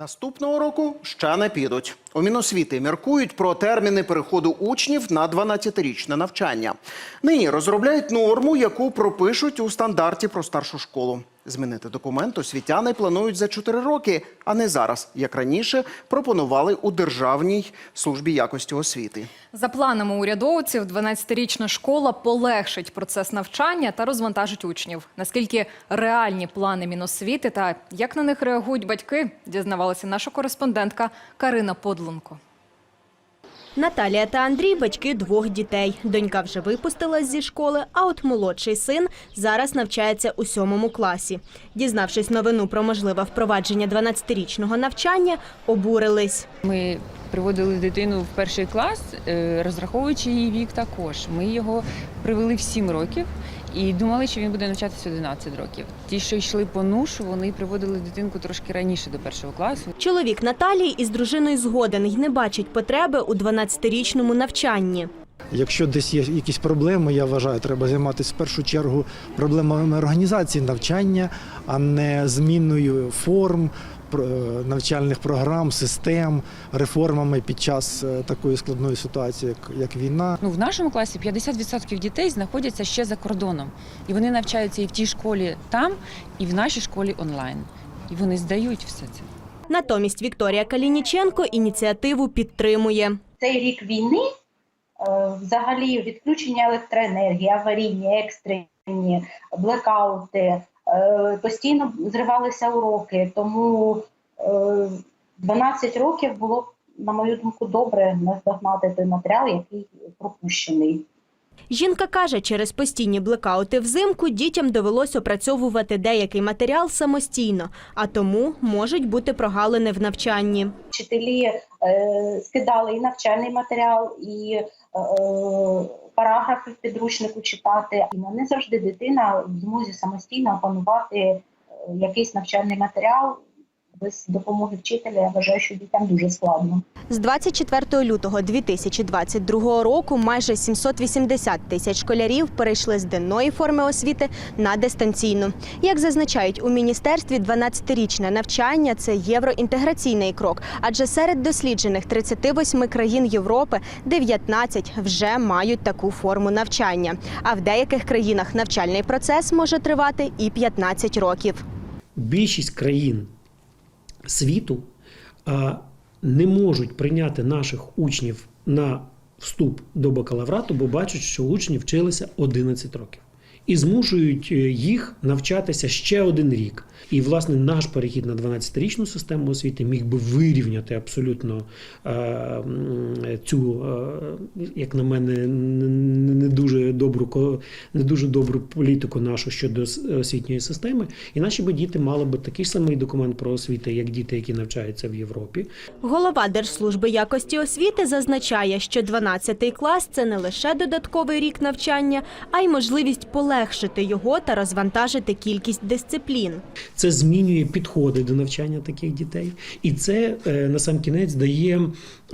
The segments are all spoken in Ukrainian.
Наступного року ще не підуть. У Міносвіти міркують про терміни переходу учнів на 12-річне навчання. Нині розробляють норму, яку пропишуть у стандарті про старшу школу. Змінити документ освітяни планують за 4 роки, а не зараз, як раніше пропонували у Державній службі якості освіти. За планами урядовців, 12-річна школа полегшить процес навчання та розвантажить учнів. Наскільки реальні плани Міносвіти та як на них реагують батьки, дізнавалася наша кореспондентка Карина Подлунко. Наталія та Андрій батьки двох дітей. Донька вже випустилась зі школи, а от молодший син зараз навчається у сьомому класі. Дізнавшись новину про можливе впровадження 12-річного навчання, обурились. Ми приводили дитину в перший клас, е, розраховуючи її вік також. Ми його привели в 7 років і думали, що він буде навчатися 11 років. Ті, що йшли по нушу, вони приводили дитинку трошки раніше до першого класу. Чоловік Наталії із дружиною згоден і не бачить потреби у 12-річному навчанні. Якщо десь є якісь проблеми, я вважаю, треба займатися в першу чергу проблемами організації навчання, а не зміною форм навчальних програм, систем, реформами під час е, такої складної ситуації, як, як війна. Ну, в нашому класі 50% дітей знаходяться ще за кордоном. І вони навчаються і в тій школі там, і в нашій школі онлайн. І вони здають все це. Натомість Вікторія Калініченко ініціативу підтримує. цей рік війни, е, взагалі відключення електроенергії, аварійні, екстрені, блекаути, е, постійно зривалися уроки. Тому е, 12 років було, на мою думку, добре наздогнати той матеріал, який пропущений. Жінка каже, через постійні блекаути взимку дітям довелось опрацьовувати деякий матеріал самостійно, а тому можуть бути прогалини в навчанні. Вчителі е, скидали і навчальний матеріал, і е, параграфи в підручнику читати. І не завжди дитина в змозі самостійно опанувати е, якийсь навчальний матеріал. Без допомоги вчителя я вважаю, що дітям дуже складно. З 24 лютого 2022 року майже 780 тисяч школярів перейшли з денної форми освіти на дистанційну. Як зазначають у міністерстві, 12-річне навчання це євроінтеграційний крок, адже серед досліджених 38 країн Європи 19 вже мають таку форму навчання. А в деяких країнах навчальний процес може тривати і 15 років. більшість країн світу не можуть прийняти наших учнів на вступ до бакалаврату, бо бачать, що учні вчилися 11 років. І змушують е, їх навчатися ще один рік. І, власне, наш перехід на 12-річну систему освіти міг би вирівняти абсолютно е, цю, е, як на мене, не дуже добру не дуже добру політику нашу щодо освітньої системи. І наші би діти мали би такий самий документ про освіту, як діти, які навчаються в Європі. Голова Держслужби якості освіти зазначає, що 12 клас це не лише додатковий рік навчання, а й можливість полегшити його та розвантажити кількість дисциплін. Це змінює підходи до навчання таких дітей, і це е, на сам кінець дає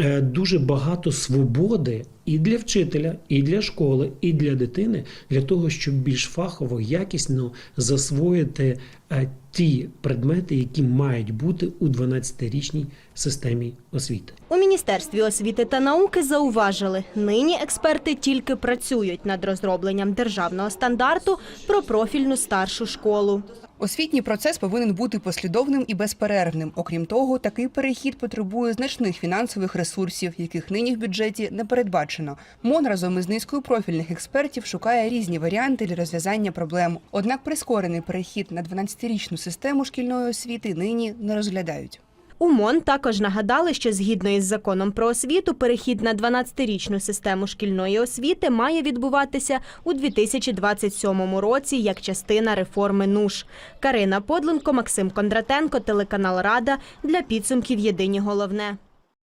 е, дуже багато свободи і для вчителя, і для школи, і для дитини для того, щоб більш фахово, якісно засвоїти е, ті предмети, які мають бути у 12-річній системі освіти. У міністерстві освіти та науки зауважили, нині експерти тільки працюють над розробленням державного стандарту про профільну старшу школу. Освітній процес повинен бути послідовним і безперервним. Окрім того, такий перехід потребує значних фінансових ресурсів, яких нині в бюджеті не передбачено. МОН разом із низкою профільних експертів шукає різні варіанти для розв'язання проблем. Однак прискорений перехід на 12-річну систему шкільної освіти нині не розглядають. У МОН також нагадали, що згідно із законом про освіту, перехід на 12-річну систему шкільної освіти має відбуватися у 2027 році як частина реформи НУШ. Карина Подленко, Максим Кондратенко, телеканал Рада для підсумків Єдині головне.